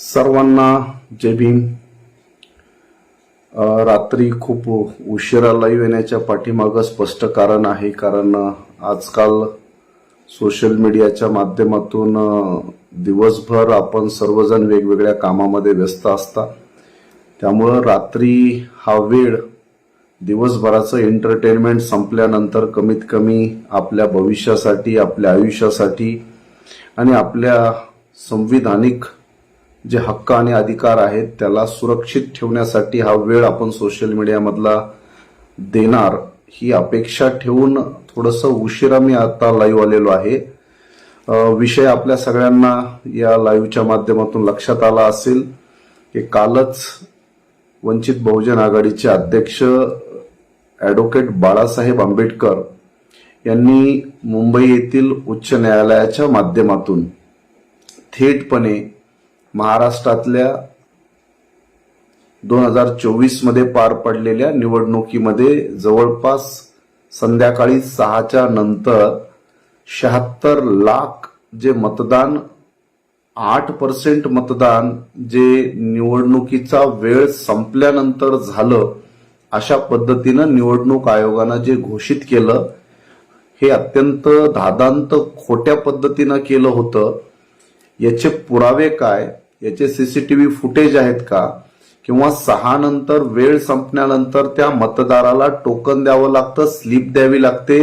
सर्वांना जय भीम. रात्री खूप उशिरा लाईव्ह येण्याच्या पाठीमागं स्पष्ट कारण आहे कारण आजकाल सोशल मीडियाच्या माध्यमातून दिवसभर आपण सर्वजण वेगवेगळ्या कामामध्ये व्यस्त असता. त्यामुळं रात्री हा वेळ दिवसभराचं एंटरटेनमेंट संपल्यानंतर कमीत कमी आपल्या भविष्यासाठी आपल्या आयुष्यासाठी आणि आपल्या संविधानिक जे हक्क आणि अधिकार आहेत त्याला सुरक्षित ठेवण्यासाठी हा वेळ आपण सोशल मीडियामधला देणार ही अपेक्षा ठेवून थोडंसं उशिरा मी आता लाईव्ह आलेलो आहे. विषय आपल्या सगळ्यांना या लाईव्हच्या माध्यमातून लक्षात आला असेल की कालच वंचित बहुजन आघाडीचे अध्यक्ष ॲडव्होकेट बाळासाहेब आंबेडकर यांनी मुंबई येथील उच्च न्यायालयाच्या माध्यमातून थेटपणे महाराष्ट्रातल्या दोन हजार चोवीसमध्ये पार पडलेल्या निवडणुकीमध्ये जवळपास संध्याकाळी सहाच्या नंतर शहात्तर लाख जे मतदान आठ पर्सेंट मतदान जे निवडणुकीचा वेळ संपल्यानंतर झालं अशा पद्धतीनं निवडणूक आयोगानं जे घोषित केलं हे अत्यंत धादांत खोट्या पद्धतीनं केलं होतं. याचे पुरावे काय? याचे सीसीटीव्ही फुटेज आहेत का? किंवा सहा नंतर वेळ संपल्यानंतर त्या मतदाराला टोकन द्यावं लागतं स्लिप द्यावी लागते?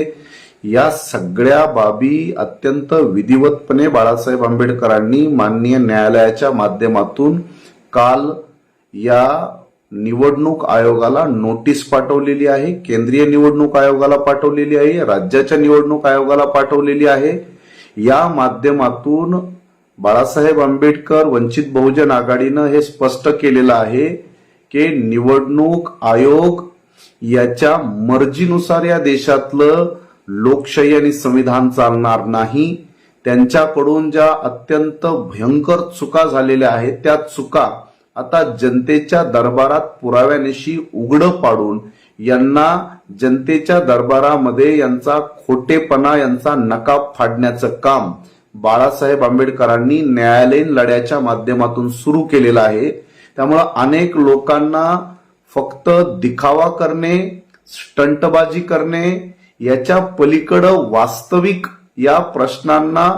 या सगळ्या बाबी अत्यंत विधिवतपणे बाळासाहेब आंबेडकरांनी माननीय न्यायालयाच्या माध्यमातून काल या निवडणूक आयोगाला नोटीस पाठवलेली आहे. केंद्रीय निवडणूक आयोगाला पाठवलेली आहे. राज्याच्या निवडणूक आयोगाला पाठवलेली आहे. या माध्यमातून बाळासाहेब आंबेडकर वंचित बहुजन आघाडीनं हे स्पष्ट केलेलं आहे की निवडणूक आयोग याच्या मर्जीनुसार या देशातलं लोकशाही आणि संविधान चालणार नाही. त्यांच्याकडून ज्या अत्यंत भयंकर चुका झालेल्या आहेत त्या चुका आता जनतेच्या दरबारात पुराव्यानिशी उघडं पाडून यांना जनतेच्या दरबारामध्ये यांचा खोटेपणा यांचा नकाब फाडण्याचं काम बाळासाहेब आंबेडकरांनी न्यायालयीन लढ्याच्या माध्यमातून सुरू केलेला आहे. त्यामुळं अनेक लोकांना फक्त दिखावा करणे स्टंटबाजी करणे याच्या पलीकडं वास्तविक या प्रश्नांना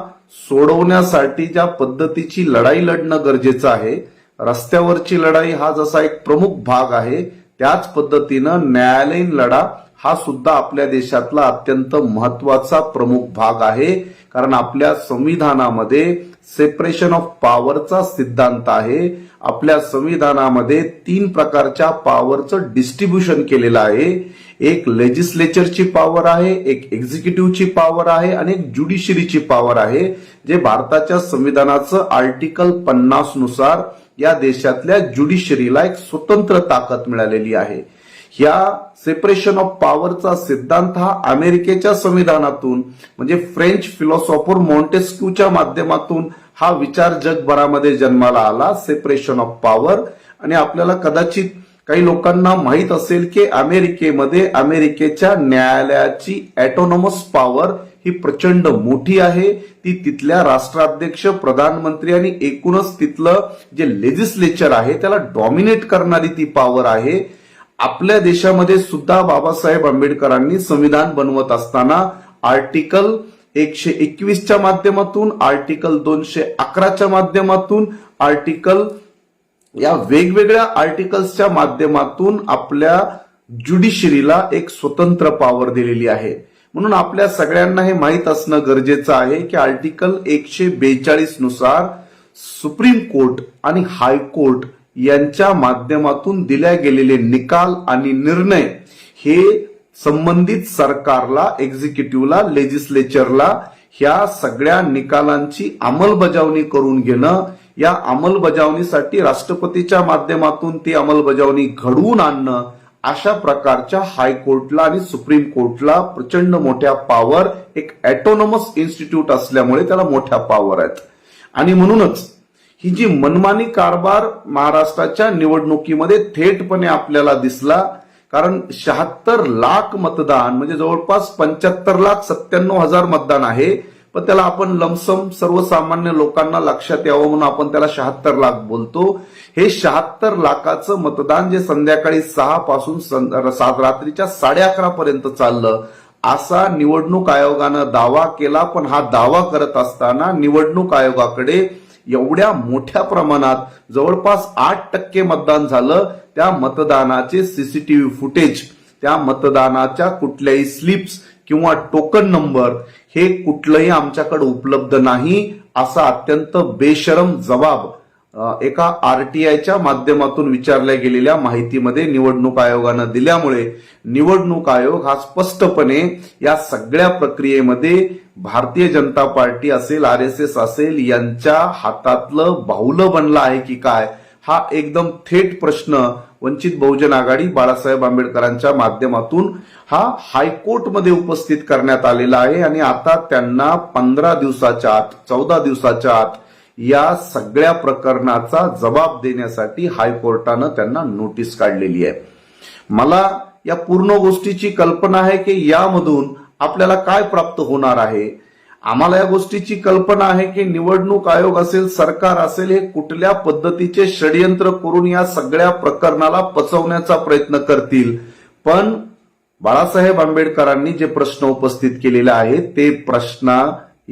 सोडवण्यासाठी ज्या पद्धतीची लढाई लढणं गरजेचं आहे रस्त्यावरची लढाई हा जसा एक प्रमुख भाग आहे त्याच पद्धतीनं न्यायालयीन लढा हा सुद्धा आपल्या देशातला अत्यंत महत्त्वाचा प्रमुख भाग आहे. कारण आपल्या संविधानामध्ये सेपरेशन ऑफ पॉवरचा सिद्धांत आहे. आपल्या संविधानामध्ये तीन प्रकारच्या पॉवरचं डिस्ट्रीब्युशन केलेलं आहे. एक लेजिस्लेचरची पॉवर आहे एक एक्झिक्युटिव्हची पॉवर आहे आणि एक ज्युडिशरीची पॉवर आहे. जे भारताच्या संविधानाचं आर्टिकल पन्नासनुसार या देशातल्या ज्युडिशरीला एक स्वतंत्र ताकद मिळालेली आहे. ह्या सेपरेशन ऑफ पॉवरचा सिद्धांत हा अमेरिकेच्या संविधानातून म्हणजे फ्रेंच फिलॉसॉफर मॉन्टेस्क्यूच्या माध्यमातून हा विचार जगभरामध्ये जन्माला आला सेपरेशन ऑफ पॉवर आणि आपल्याला कदाचित काही लोकांना माहीत असेल की अमेरिकेमध्ये अमेरिकेच्या न्यायालयाची ऍटोनॉमस पॉवर ही प्रचंड मोठी आहे. ती तिथल्या राष्ट्राध्यक्ष प्रधानमंत्री आणि एकूणच तिथलं जे लेजिस्लेचर आहे त्याला डॉमिनेट करणारी ती पॉवर आहे. आपल्या देशामध्ये सुद्धा बाबासाहेब आंबेडकरांनी संविधान बनवत असताना आर्टिकल एकशे एकवीसच्या माध्यमातून आर्टिकल दोनशे अकराच्या माध्यमातून आर्टिकल या वेगवेगळ्या आर्टिकल्सच्या माध्यमातून आपल्या ज्युडिशरीला एक स्वतंत्र पॉवर दिलेली आहे. म्हणून आपल्या सगळ्यांना हे माहीत असणं गरजेचं आहे की आर्टिकल एकशे बेचाळीसनुसार सुप्रीम कोर्ट आणि हायकोर्ट यांच्या माध्यमातून दिल्या गेलेले निकाल आणि निर्णय हे संबंधित सरकारला एक्झिक्युटिव्हला लेजिस्लेचरला ह्या सगळ्या निकालांची अंमलबजावणी करून घेणं या अंमलबजावणीसाठी राष्ट्रपतीच्या माध्यमातून ती अंमलबजावणी घडवून आणणं अशा प्रकारच्या हायकोर्टला आणि सुप्रीम कोर्टला प्रचंड मोठ्या पॉवर एक ऍटोनॉमस इन्स्टिट्यूट असल्यामुळे त्याला मोठ्या पॉवर आहेत. आणि म्हणूनच ही जी मनमानी कारभार महाराष्ट्राच्या निवडणुकीमध्ये थेटपणे आपल्याला दिसला कारण शहात्तर लाख मतदान म्हणजे जवळपास पंच्याहत्तर लाख सत्त्याण्णव हजार मतदान आहे पण त्याला आपण लमसम सर्वसामान्य लोकांना लक्षात यावं म्हणून आपण त्याला शहात्तर लाख बोलतो. हे शहात्तर लाखाचं मतदान जे संध्याकाळी सहा पासून रात्रीच्या साडे अकरा पर्यंत चाललं असा निवडणूक आयोगानं दावा केला पण हा दावा करत असताना निवडणूक आयोगाकडे एवढ्या मोठ्या प्रमाणात जवळपास आठ टक्के मतदान झालं. त्या मतदानाचे सीसीटीव्ही फुटेज त्या मतदानाच्या कुठल्याही स्लिप्स किंवा टोकन नंबर हे कुठलंही आमच्याकडे उपलब्ध नाही असा अत्यंत बेशरम जबाब एका आर टी आयच्या माध्यमातून विचारल्या गेलेल्या माहितीमध्ये निवडणूक आयोगानं दिल्यामुळे निवडणूक आयोग हा स्पष्टपणे या सगळ्या प्रक्रियेमध्ये भारतीय जनता पार्टी असेल आर एस एस असेल यांच्या हातातलं बाहुलं बनलं आहे की काय हा एकदम थेट प्रश्न वंचित बहुजन आघाडी बाळासाहेब आंबेडकरांच्या माध्यमातून हा हायकोर्टमध्ये उपस्थित करण्यात आलेला आहे. आणि आता त्यांना पंधरा दिवसाच्या आत चौदा दिवसाच्या आत या सगळ्या प्रकरणाचा जबाब देण्यासाठी हायकोर्टानं त्यांना नोटीस काढलेली आहे. मला या पूर्ण गोष्टीची कल्पना आहे की यामधून आपल्याला काय प्राप्त होणार आहे? आम्हाला या गोष्टीची कल्पना आहे की निवडणूक आयोग असेल सरकार असेल हे कुठल्या पद्धतीचे षडयंत्र करून या सगळ्या प्रकरणाला पचवण्याचा प्रयत्न करतील? पण बाळासाहेब आंबेडकरांनी जे प्रश्न उपस्थित केलेले आहेत ते प्रश्न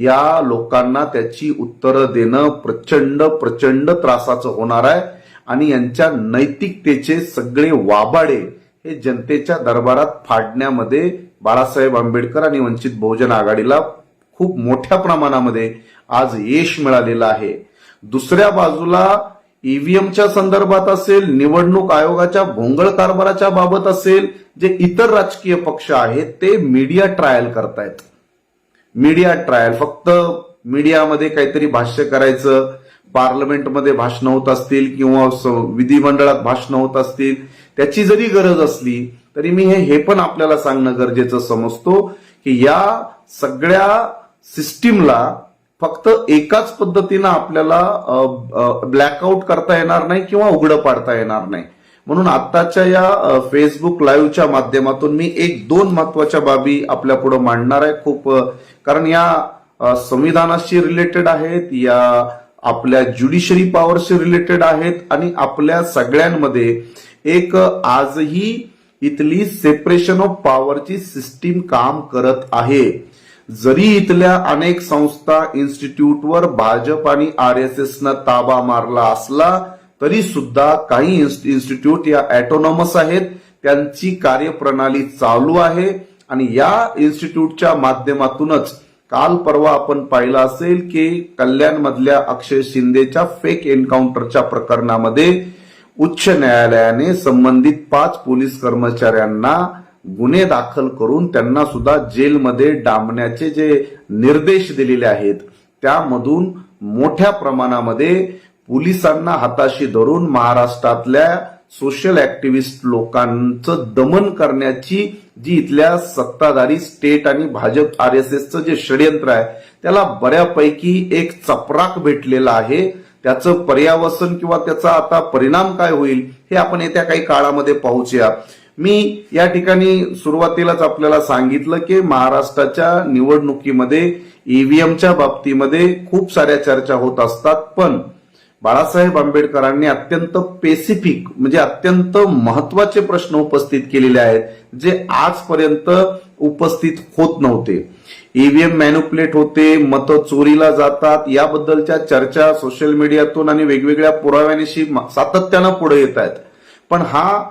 या लोकांना त्याची उत्तरं देणं प्रचंड प्रचंड त्रासाचं होणार आहे. आणि यांच्या नैतिकतेचे सगळे वाबाडे हे जनतेच्या दरबारात फाडण्यामध्ये बाळासाहेब आंबेडकर आणि वंचित बहुजन आघाडीला खूप मोठ्या प्रमाणामध्ये आज यश मिळालेलं आहे. दुसऱ्या बाजूला ईव्हीएमच्या संदर्भात असेल निवडणूक आयोगाच्या भोंगळ कारभाराच्या बाबत असेल जे इतर राजकीय पक्ष आहेत ते मीडिया ट्रायल करतायत. मीडिया ट्रायल फक्त मीडियामध्ये काहीतरी भाष्य करायचं पार्लमेंटमध्ये भाषण होत असतील किंवा विधिमंडळात भाषण होत असतील त्याची जरी गरज असली तरी मी हे हे पण आपल्याला सांगणं गरजेचं समजतो की या सगळ्या सिस्टीमला फक्त एकाच पद्धतीनं आपल्याला ब्लॅकआउट करता येणार नाही किंवा उघडं पाडता येणार नाही. म्हणून आत्ताच्या या फेसबुक लाईव्हच्या माध्यमातून मी एक दोन महत्त्वाच्या बाबी आपल्या पुढे मांडणार आहे. खूप कारण या संविधानाशी रिलेटेड आहेत या आपल्या ज्युडिशरी पॉवरशी रिलेटेड आहेत आणि आपल्या सगळ्यांमध्ये एक आजही इथली सेपरेशन ऑफ पॉवरची सिस्टीम काम करत आहे. जरी इथल्या अनेक संस्था इन्स्टिट्यूटवर भाजप आणि आर एस एसनं ताबा मारला असला तरी सुद्धा काही इन्स्टिट्यूट या ॲटोनॉमस आहेत. त्यांची कार्यप्रणाली चालू आहे. आणि या इन्स्टिट्यूटच्या माध्यमातूनच काल परवा आपण पाहिलं असेल की कल्याणमधल्या अक्षय शिंदेच्या फेक एन्काउंटरच्या प्रकरणामध्ये उच्च न्यायालयाने संबंधित पाच पोलीस कर्मचाऱ्यांना गुन्हे दाखल करून त्यांना सुद्धा जेलमध्ये डांबण्याचे जे निर्देश दिलेले आहेत त्यामधून मोठ्या प्रमाणामध्ये पोलिसांना हाताशी धरून महाराष्ट्रातल्या सोशल ऍक्टिव्हिस्ट लोकांचं दमन करण्याची जी इथल्या सत्ताधारी स्टेट आणि भाजप आर एस एसचं जे षडयंत्र आहे त्याला बऱ्यापैकी एक चपराक भेटलेला आहे. त्याचं पर्यावसन किंवा त्याचा आता परिणाम काय होईल हे आपण येत्या काही काळामध्ये पाहूया. मी या ठिकाणी सुरुवातीलाच आपल्याला सांगितलं की महाराष्ट्राच्या निवडणुकीमध्ये ईव्हीएमच्या बाबतीमध्ये खूप साऱ्या चर्चा होत असतात पण बाळासाहेब आंबेडकरांनी अत्यंत पेसिफिक म्हणजे अत्यंत महत्त्वाचे प्रश्न उपस्थित केलेले आहेत जे आजपर्यंत उपस्थित होत नव्हते. ईव्हीएम मॅन्युप्लेट होते मत चोरीला जातात याबद्दलच्या चर्चा सोशल मीडियातून आणि वेगवेगळ्या पुराव्यानिशी सातत्यानं पुढे येत आहेत. पण हा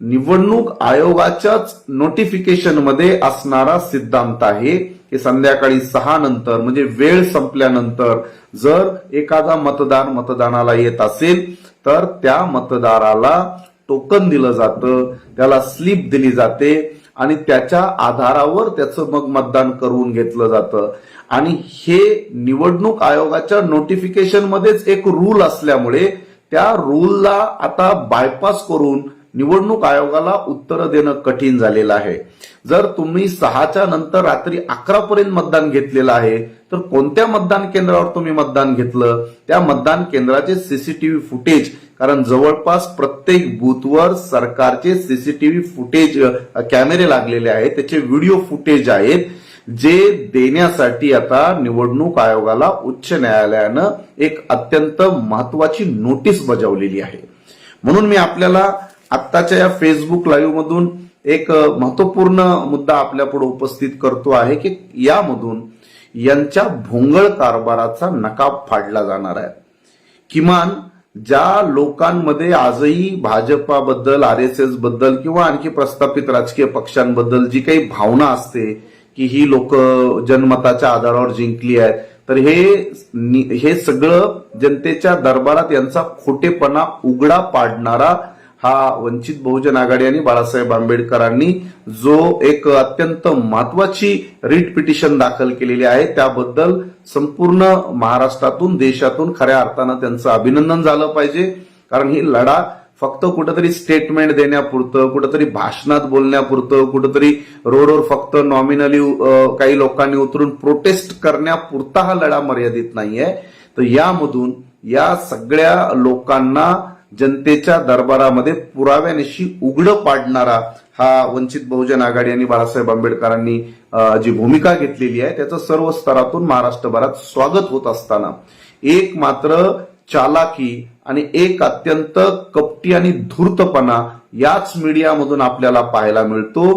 निवडणूक आयोगाच्याच नोटिफिकेशनमध्ये असणारा सिद्धांत आहे. की संध्याकाळी सहा नंतर म्हणजे वेळ संपल्यानंतर जर एखादा मतदार मतदानाला येत असेल तर त्या मतदाराला टोकन दिलं जातं त्याला स्लिप दिली जाते आणि त्याच्या आधारावर त्याचं मग मतदान करून घेतलं जातं. आणि हे निवडणूक आयोगाच्या नोटिफिकेशनमध्येच एक रूल असल्यामुळे त्या रूलला आता बायपास करून निवडणूक आयोगाला उत्तर देणं कठीण झालेलं आहे. जर तुम्ही सहाच्या नंतर रात्री अकरा पर्यंत मतदान घेतलेलं आहे तर कोणत्या मतदान केंद्रावर तुम्ही मतदान घेतलं? त्या मतदान केंद्राचे सीसीटीव्ही फुटेज कारण जवळपास प्रत्येक बूथवर सरकारचे सीसीटीव्ही फुटेज कॅमेरे लागलेले आहेत त्याचे व्हिडिओ फुटेज आहेत जे देण्यासाठी आता निवडणूक आयोगाला उच्च न्यायालयानं एक अत्यंत महत्वाची नोटीस बजावलेली आहे. म्हणून मी आपल्याला आत्ताच्या या फेसबुक लाईव्ह मधून एक महत्त्वपूर्ण मुद्दा आपल्या पुढे उपस्थित करतो आहे की यामधून यांच्या भोंगळ कारभाराचा नकाब फाडला जाणार आहे. किमान ज्या लोकांमध्ये आजही भाजपाबद्दल आर एस एसबद्दल किंवा आणखी प्रस्थापित राजकीय पक्षांबद्दल जी काही भावना असते की ही लोक जनमताच्या आधारावर जिंकली आहेत तर हे हे सगळं जनतेच्या दरबारात यांचा खोटेपणा उघडा पाडणारा हा वंचित बहुजन आघाडी आणि बाळासाहेब आंबेडकरांनी जो एक अत्यंत महत्वाची रिट पिटिशन दाखल केलेली आहे त्याबद्दल संपूर्ण महाराष्ट्रातून देशातून खऱ्या अर्थानं त्यांचं अभिनंदन झालं पाहिजे. कारण ही लढा फक्त कुठंतरी स्टेटमेंट देण्यापुरतं कुठंतरी भाषणात बोलण्यापुरतं कुठंतरी रोडवर फक्त नॉमिनली काही लोकांनी उतरून प्रोटेस्ट करण्यापुरता हा लढा मर्यादित नाहीये. तर यामधून या सगळ्या लोकांना जनतेच्या दरबारामध्ये पुराव्यानिशी उघडं पाडणारा हा वंचित बहुजन आघाडी आणि बाळासाहेब आंबेडकरांनी जी भूमिका घेतलेली आहे त्याचं सर्व स्तरातून महाराष्ट्रभरात स्वागत होत असताना एक मात्र चालाकी आणि एक अत्यंत कपटी आणि धूर्तपणा याच मीडियामधून आपल्याला पाहायला मिळतो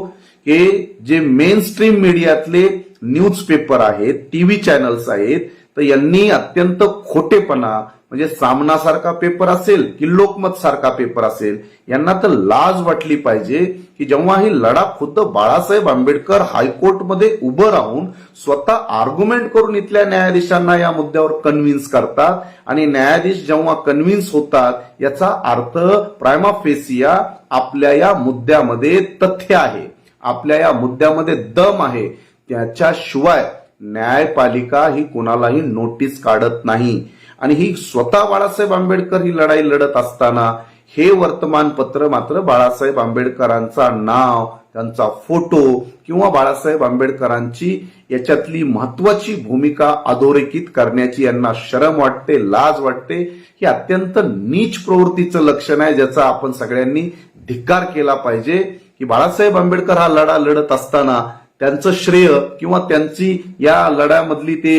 की जे मेन स्ट्रीम मीडियातले न्यूज पेपर आहेत टीव्ही चॅनल्स आहेत तर यांनी अत्यंत खोटेपणा म्हणजे सामनासारखा पेपर असेल की लोकमत सारखा पेपर असेल यांना तर लाज वाटली पाहिजे की जेव्हा ही लढा खुद्द बाळासाहेब आंबेडकर हायकोर्टमध्ये उभं राहून स्वतः आर्ग्युमेंट करून इथल्या न्यायाधीशांना या मुद्द्यावर कन्व्हिन्स करतात. आणि न्यायाधीश जेव्हा कन्व्हिन्स होतात याचा अर्थ प्रायमा फेसिया आपल्या या मुद्द्यामध्ये तथ्य आहे. आपल्या या मुद्द्यामध्ये दम आहे. त्याच्याशिवाय न्यायपालिका ही कुणालाही नोटीस काढत नाही. आणि ही स्वतः बाळासाहेब आंबेडकर ही लढाई लढत असताना हे वर्तमानपत्र मात्र बाळासाहेब आंबेडकरांचा नाव त्यांचा फोटो किंवा बाळासाहेब आंबेडकरांची याच्यातली महत्वाची भूमिका अधोरेखित करण्याची यांना शरम वाटते लाज वाटते ही अत्यंत नीच प्रवृत्तीचं लक्षण आहे ज्याचा आपण सगळ्यांनी धिक्कार केला पाहिजे की बाळासाहेब आंबेडकर हा लढा लढत असताना त्यांचं श्रेय किंवा त्यांची या लढ्यामधली ते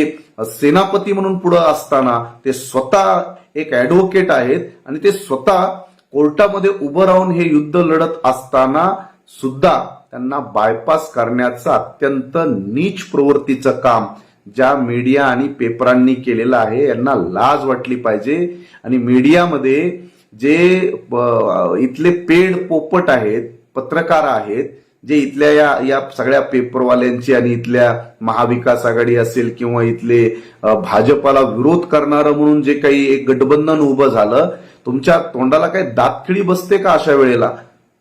सेनापती म्हणून पुढे असताना ते स्वतः एक ऍडव्होकेट आहेत आणि ते स्वतः कोर्टामध्ये उभं राहून हे युद्ध लढत असताना सुद्धा त्यांना बायपास करण्याचं अत्यंत नीच प्रवृत्तीचं काम ज्या मीडिया आणि पेपरांनी केलेलं आहे यांना लाज वाटली पाहिजे. आणि मीडियामध्ये जे इथले पेड पोपट आहेत पत्रकार आहेत जे इथल्या या या सगळ्या पेपरवाल्यांची आणि इथल्या महाविकास आघाडी असेल किंवा इथले भाजपाला विरोध करणारं म्हणून जे काही एक गठबंधन उभं झालं तुमच्या तोंडाला काही दातखिळी बसते का अशा वेळेला?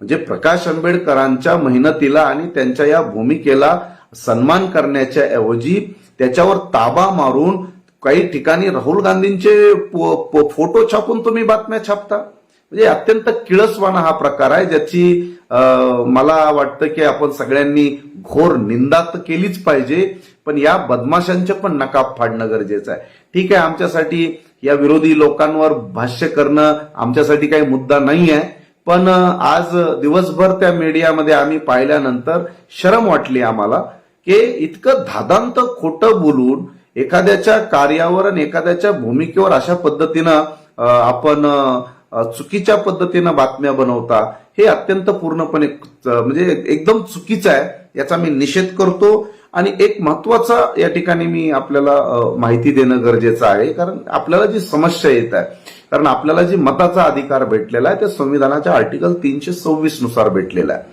म्हणजे प्रकाश आंबेडकरांच्या मेहनतीला आणि त्यांच्या या भूमिकेला सन्मान करण्याच्या ऐवजी त्याच्यावर ताबा मारून काही ठिकाणी राहुल गांधींचे फोटो छापून तुम्ही बातम्या छापता? म्हणजे अत्यंत किळसवाना हा प्रकार आहे ज्याची मला वाटतं की आपण सगळ्यांनी घोर निंदा तर केलीच पाहिजे पण या बदमाशांचे पण नकाब फाडणं गरजेचं आहे. ठीक आहे आमच्यासाठी या विरोधी लोकांवर भाष्य करणं आमच्यासाठी काही मुद्दा नाही आहे पण आज दिवसभर त्या मीडियामध्ये आम्ही पाहिल्यानंतर शरम वाटली आम्हाला की इतकं धादांत खोटं बोलून एखाद्याच्या कार्यावर आणि एखाद्याच्या भूमिकेवर अशा पद्धतीनं आपण चुकीच्या पद्धतीनं बातम्या बनवता हे अत्यंत पूर्णपणे म्हणजे एकदम चुकीचं आहे याचा मी निषेध करतो. आणि एक महत्त्वाचा या ठिकाणी मी आपल्याला माहिती देणं गरजेचं आहे. कारण आपल्याला जी समस्या येत आहे कारण आपल्याला जी मताचा अधिकार भेटलेला आहे ते संविधानाच्या आर्टिकल तीनशे सव्वीसनुसार भेटलेला आहे.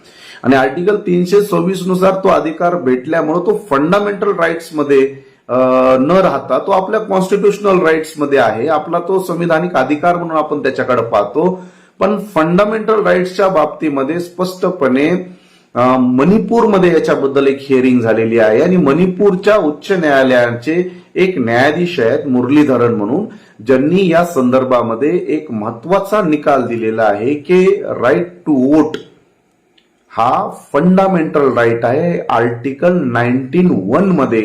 आणि आर्टिकल तीनशे सव्वीसनुसार तो अधिकार भेटल्यामुळे तो फंडामेंटल राईट्समध्ये न राहता तो आपल्या कॉन्स्टिट्युशनल राईट्समध्ये आहे. आपला तो संविधानिक अधिकार म्हणून आपण त्याच्याकडे पाहतो. पण फंडामेंटल राईट्सच्या बाबतीमध्ये स्पष्टपणे मणिपूरमध्ये याच्याबद्दल एक हिअरिंग झालेली आहे आणि मणिपूरच्या उच्च न्यायालयाचे एक न्यायाधीश आहेत मुरलीधरन म्हणून ज्यांनी या संदर्भामध्ये एक महत्त्वाचा निकाल दिलेला आहे की राईट टू वोट हा फंडामेंटल राईट आहे. आर्टिकल नाईन्टीन वनमध्ये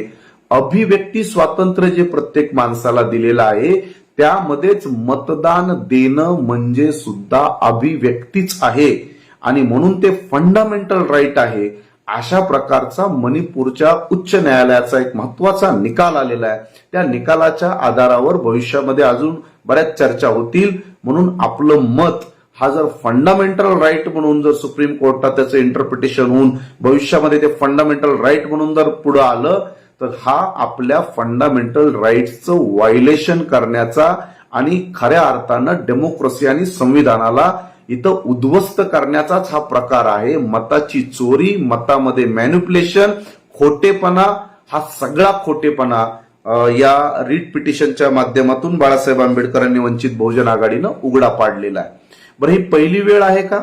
अभिव्यक्ती स्वातंत्र्य जे प्रत्येक माणसाला दिलेलं आहे त्यामध्येच मतदान देणं म्हणजे सुद्धा अभिव्यक्तीच आहे. आणि म्हणून ते फंडामेंटल राईट आहे. अशा प्रकारचा मणिपूरच्या उच्च न्यायालयाचा एक महत्त्वाचा निकाल आलेला आहे. त्या निकालाच्या आधारावर भविष्यामध्ये अजून बऱ्याच चर्चा होतील. म्हणून आपलं मत हा जर फंडामेंटल राईट म्हणून जर सुप्रीम कोर्टात त्याचं इंटरप्रिटेशन होऊन भविष्यामध्ये ते फंडामेंटल राईट म्हणून जर पुढे आलं तर हा आपल्या फंडामेंटल राईट्सचं व्हायलेशन करण्याचा आणि खऱ्या अर्थानं डेमोक्रेसी आणि संविधानाला इथं उद्ध्वस्त करण्याचाच हा प्रकार आहे. मताची चोरी मतामध्ये मॅन्युप्युलेशन खोटेपणा हा सगळा खोटेपणा या रीट पिटिशनच्या माध्यमातून बाळासाहेब आंबेडकरांनी वंचित बहुजन आघाडीनं उघडा पाडलेला आहे. बरं ही पहिली वेळ आहे का?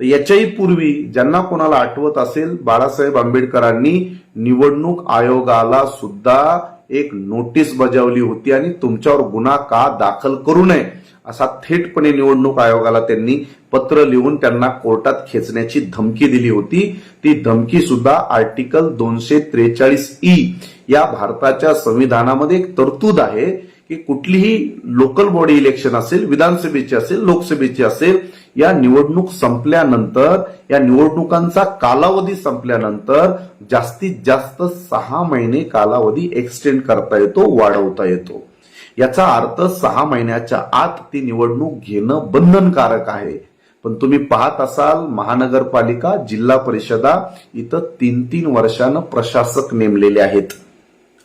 तर याच्याही पूर्वी ज्यांना कोणाला आठवत असेल बाळासाहेब आंबेडकरांनी निवडणूक आयोगाला सुद्धा एक नोटीस बजावली होती आणि तुमच्यावर गुन्हा का दाखल करू नये असा थेटपणे निवडणूक आयोगाला त्यांनी पत्र लिहून त्यांना कोर्टात खेचण्याची धमकी दिली होती. ती धमकी सुद्धा आर्टिकल दोनशे त्रेचाळीस ई या भारताच्या संविधानामध्ये एक तरतूद आहे की कुठलीही लोकल बॉडी इलेक्शन असेल विधानसभेची असेल लोकसभेची असेल या निवडणूक संपल्यानंतर या निवडणुकांचा कालावधी संपल्यानंतर जास्तीत जास्त सहा महिने कालावधी एक्सटेंड करता येतो वाढवता येतो. याचा अर्थ सहा महिन्याच्या आत ती निवडणूक घेणं बंधनकारक आहे. पण तुम्ही पाहत असाल महानगरपालिका जिल्हा परिषदा इथं तीन तीन वर्षानं प्रशासक नेमलेले आहेत.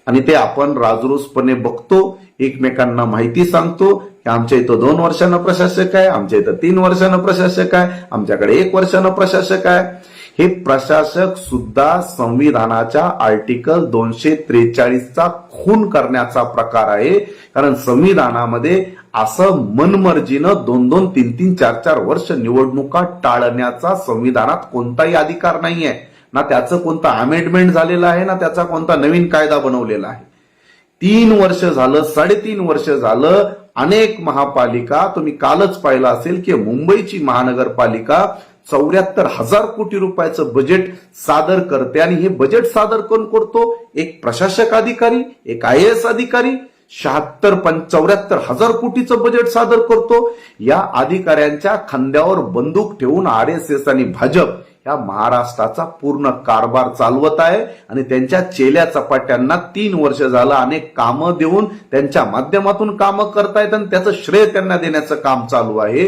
आणि ते आपण राजरोसपणे बघतो एकमेकांना माहिती सांगतो आमच्या इथं दोन वर्षानं प्रशासक आहे आमच्या इथं तीन वर्षानं प्रशासक आहे आमच्याकडे एक वर्षानं प्रशासक आहे. हे प्रशासक सुद्धा संविधानाच्या आर्टिकल दोनशे त्रेचाळीसचा खून करण्याचा प्रकार आहे. कारण संविधानामध्ये असं मनमर्जीनं दोन दोन तीन तीन चार चार वर्ष निवडणुका टाळण्याचा संविधानात कोणताही अधिकार नाहीये. ना त्याचं कोणतं अमेंडमेंट झालेलं आहे ना त्याचा कोणता नवीन कायदा बनवलेला आहे. तीन वर्ष झालं साडेतीन वर्ष झालं अनेक महापालिका तुम्ही कालच पाहिलं असेल की मुंबईची महानगरपालिका चौऱ्याहत्तर हजार कोटी रुपयाचं बजेट सादर करते. आणि हे बजेट सादर कोण करतो? एक प्रशासक अधिकारी एक आय एस अधिकारी. शहात्तर चौऱ्याहत्तर हजार कोटीचं बजेट सादर करतो. या अधिकाऱ्यांच्या खांद्यावर बंदूक ठेवून आर एस एस आणि भाजप ह्या महाराष्ट्राचा पूर्ण कारभार चालवत आहे आणि त्यांच्या चेल्या चपाट्यांना तीन वर्ष झालं अनेक कामं देऊन त्यांच्या माध्यमातून कामं करतायत आणि त्याचं श्रेय त्यांना देण्याचं काम चालू आहे.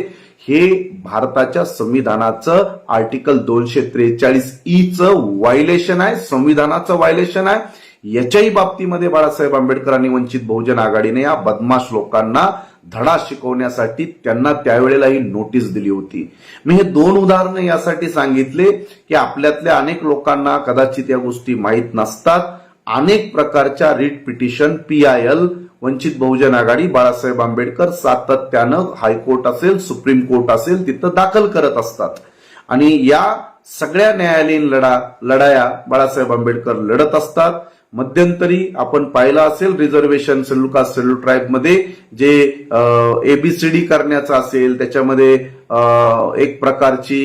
हे भारताच्या संविधानाचं आर्टिकल दोनशे त्रेचाळीस ईचं व्हायलेशन आहे संविधानाचं व्हायलेशन आहे. याच्याही बाबतीमध्ये बाळासाहेब आंबेडकरांनी वंचित बहुजन आघाडीने या बदमाश लोकांना धडा शिकवण्यासाठी त्यांना त्यावेळेला ही नोटीस दिली होती. मी हे दोन उदाहरणं यासाठी सांगितले की आपल्यातल्या अनेक लोकांना कदाचित या गोष्टी माहीत नसतात. अनेक प्रकारच्या writ petition P I L Vanchit Bahujan Aghadi Balasaheb Ambedkar सातत्यानं हायकोर्ट असेल सुप्रीम कोर्ट असेल तिथं दाखल करत असतात. आणि या सगळ्या न्यायालयीन लढा लढाया बाळासाहेब आंबेडकर लढत असतात. मध्यंतरी आपण पाहिलं असेल रिझर्वेशन शेड्यूल कास्ट शेड्यूल ट्राईबमध्ये जे एबीसीडी करण्याचं असेल त्याच्यामध्ये एक प्रकारची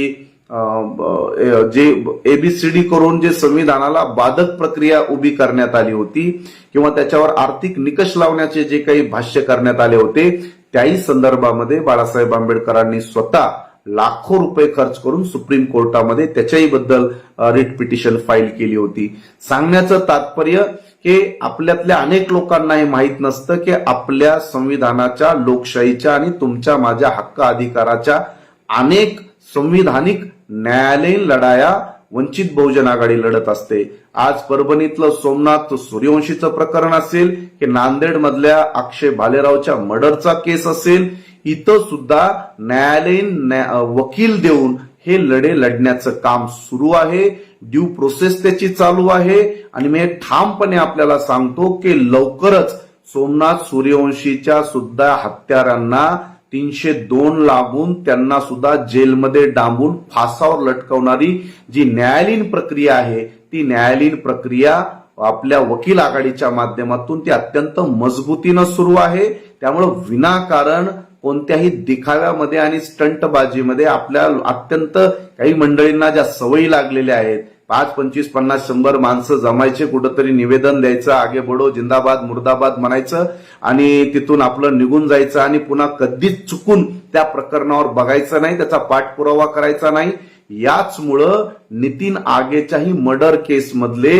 जे एबीसीडी करून जे संविधानाला बाधक प्रक्रिया उभी करण्यात आली होती किंवा त्याच्यावर आर्थिक निकष लावण्याचे जे काही भाष्य करण्यात आले होते त्याही संदर्भामध्ये बाळासाहेब आंबेडकरांनी स्वतः लाखो रुपये खर्च करून सुप्रीम कोर्टामध्ये त्याच्याही बद्दल रिट पिटिशन फाईल केली होती. सांगण्याचं तात्पर्य हे आपल्यातल्या अनेक लोकांना हे माहीत नसतं की आपल्या संविधानाच्या लोकशाहीच्या आणि तुमच्या माझ्या हक्क अधिकाराच्या अनेक संविधानिक न्यायालयीन लढाया वंचित बहुजन आघाडी लढत असते. आज परभणीतलं सोमनाथ सूर्यवंशीचं प्रकरण असेल की नांदेड मधल्या अक्षय भालेरावच्या मर्डरचा केस असेल इथं सुद्धा न्यायालयीन न्या- वकील देऊन हे लढे लढण्याचं काम सुरू आहे. ड्यू प्रोसेस त्याची चालू आहे. आणि मी ठामपणे आपल्याला सांगतो की लवकरच सोमनाथ सूर्यवंशीच्या सुद्धा हत्यारांना तीनशे दोन लागून त्यांना सुद्धा जेलमध्ये डांबून फासावर लटकवणारी जी न्यायालयीन प्रक्रिया आहे ती न्यायालयीन प्रक्रिया आपल्या वकील आघाडीच्या माध्यमातून ती अत्यंत मजबूतीनं सुरू आहे. त्यामुळं विनाकारण कोणत्याही दिखाव्यामध्ये आणि स्टंटबाजीमध्ये आपल्या अत्यंत काही मंडळींना ज्या सवयी लागलेल्या आहेत पाच पंचवीस पन्नास शंभर माणसं जमायचे कुठंतरी निवेदन द्यायचं आगे बडो जिंदाबाद मुर्दाबाद म्हणायचं आणि तिथून आपलं निघून जायचं आणि पुन्हा कधीच चुकून त्या प्रकरणावर बघायचं नाही त्याचा पाठपुरावा करायचा नाही. याचमुळं नितीन आगेच्याही मर्डर केसमधले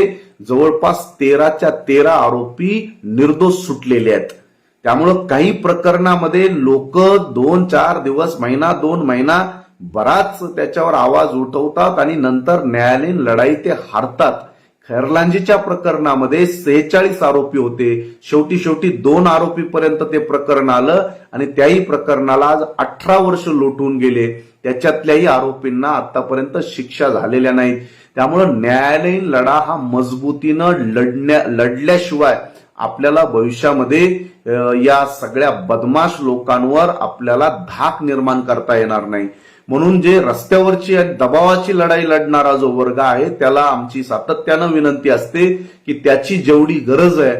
जवळपास तेराच्या तेरा आरोपी निर्दोष सुटलेले आहेत. त्यामुळं काही प्रकरणामध्ये लोक दोन चार दिवस महिना दोन महिना बराच त्याच्यावर आवाज उठवतात आणि नंतर न्यायालयीन लढाई ते हारतात. खैरलांजीच्या प्रकरणामध्ये सेहेचाळीस आरोपी होते. शेवटी शेवटी दोन आरोपीपर्यंत ते प्रकरण आलं आणि त्याही प्रकरणाला आज अठरा वर्ष लोटून गेले. त्याच्यातल्याही आरोपींना आतापर्यंत शिक्षा झालेल्या नाहीत. त्यामुळं न्यायालयीन लढा हा मजबूतीनं लढण्या लढल्याशिवाय आपल्याला भविष्यामध्ये या सगळ्या बदमाश लोकांवर आपल्याला धाक निर्माण करता येणार नाही. म्हणून जे रस्त्यावरची दबावाची लढाई लढणारा जो वर्ग आहे त्याला आमची सातत्यानं विनंती असते की त्याची जेवढी गरज आहे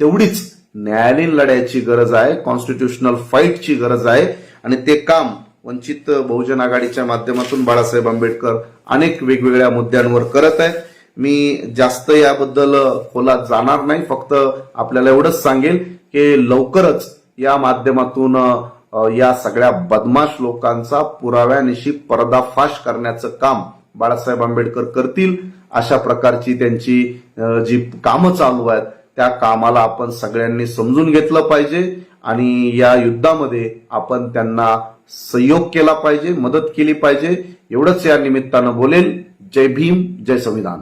तेवढीच न्यायालयीन लढ्याची गरज आहे कॉन्स्टिट्युशनल फाईटची गरज आहे. आणि ते काम वंचित बहुजन आघाडीच्या माध्यमातून बाळासाहेब आंबेडकर अनेक वेगवेगळ्या मुद्द्यांवर करत आहेत. मी जास्त याबद्दल खोलात जाणार नाही. फक्त आपल्याला एवढंच सांगेल की लवकरच या माध्यमातून या सगळ्या बदमाश लोकांचा पुराव्यानिशी पर्दाफाश करण्याचं काम बाळासाहेब आंबेडकर करतील. अशा प्रकारची त्यांची जी कामं चालू आहेत त्या कामाला आपण सगळ्यांनी समजून घेतलं पाहिजे आणि या युद्धामध्ये आपण त्यांना सहयोग केला पाहिजे मदत केली पाहिजे. एवढंच या निमित्तानं बोलेल. जय भीम जय संविधान.